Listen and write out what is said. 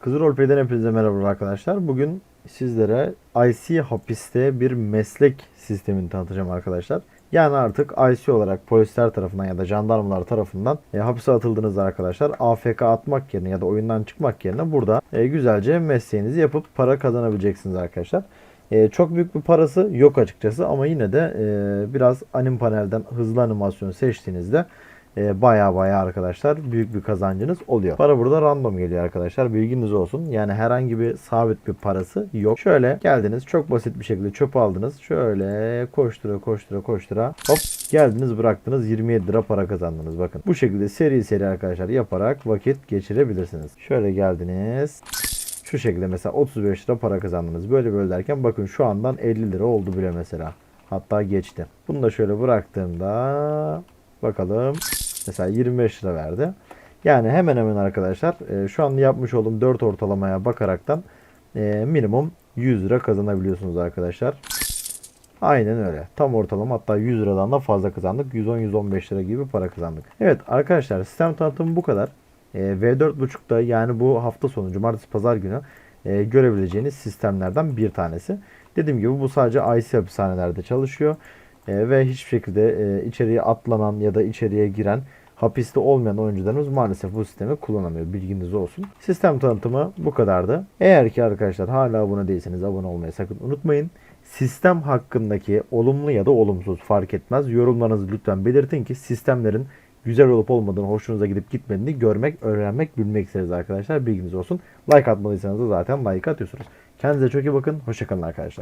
Kızıl Roleplay'den hepinize merhaba arkadaşlar. Bugün sizlere IC hapiste bir meslek sistemini tanıtacağım arkadaşlar. Yani artık IC olarak polisler tarafından ya da jandarmalar tarafından e, hapise atıldığınızda arkadaşlar AFK atmak yerine ya da oyundan çıkmak yerine burada e, güzelce mesleğinizi yapıp para kazanabileceksiniz arkadaşlar. E, çok büyük bir parası yok açıkçası ama yine de e, biraz anim panelden hızlı animasyon seçtiğinizde baya baya arkadaşlar büyük bir kazancınız oluyor. Para burada random geliyor arkadaşlar. Bilginiz olsun. Yani herhangi bir sabit bir parası yok. Şöyle geldiniz çok basit bir şekilde çöp aldınız. Şöyle koştura koştura koştura hop geldiniz bıraktınız 27 lira para kazandınız. Bakın bu şekilde seri seri arkadaşlar yaparak vakit geçirebilirsiniz. Şöyle geldiniz. Şu şekilde mesela 35 lira para kazandınız. Böyle böyle derken bakın şu andan 50 lira oldu bile mesela. Hatta geçti. Bunu da şöyle bıraktığımda bakalım. Mesela 25 lira verdi. Yani hemen hemen arkadaşlar e, şu an yapmış olduğum 4 ortalamaya bakaraktan e, minimum 100 lira kazanabiliyorsunuz arkadaşlar. Aynen öyle. Tam ortalama hatta 100 liradan da fazla kazandık. 110-115 lira gibi para kazandık. Evet arkadaşlar sistem tanıtımı bu kadar. E, V4.5'da yani bu hafta sonu cumartesi pazar günü görebileceğiniz sistemlerden bir tanesi. Dediğim gibi bu sadece IC hapishanelerde çalışıyor. E, ve hiçbir şekilde e, içeriye atlanan ya da içeriye giren hapiste olmayan oyuncularımız maalesef bu sistemi kullanamıyor. Bilginiz olsun. Sistem tanıtımı bu kadardı. Eğer ki arkadaşlar hala abone değilseniz abone olmayı sakın unutmayın. Sistem hakkındaki olumlu ya da olumsuz fark etmez. Yorumlarınızı lütfen belirtin ki sistemlerin güzel olup olmadığını, hoşunuza gidip gitmediğini görmek, öğrenmek, bilmek isteriz arkadaşlar. Bilginiz olsun. Like atmadıysanız da zaten like atıyorsunuz. Kendinize çok iyi bakın. Hoşçakalın arkadaşlar.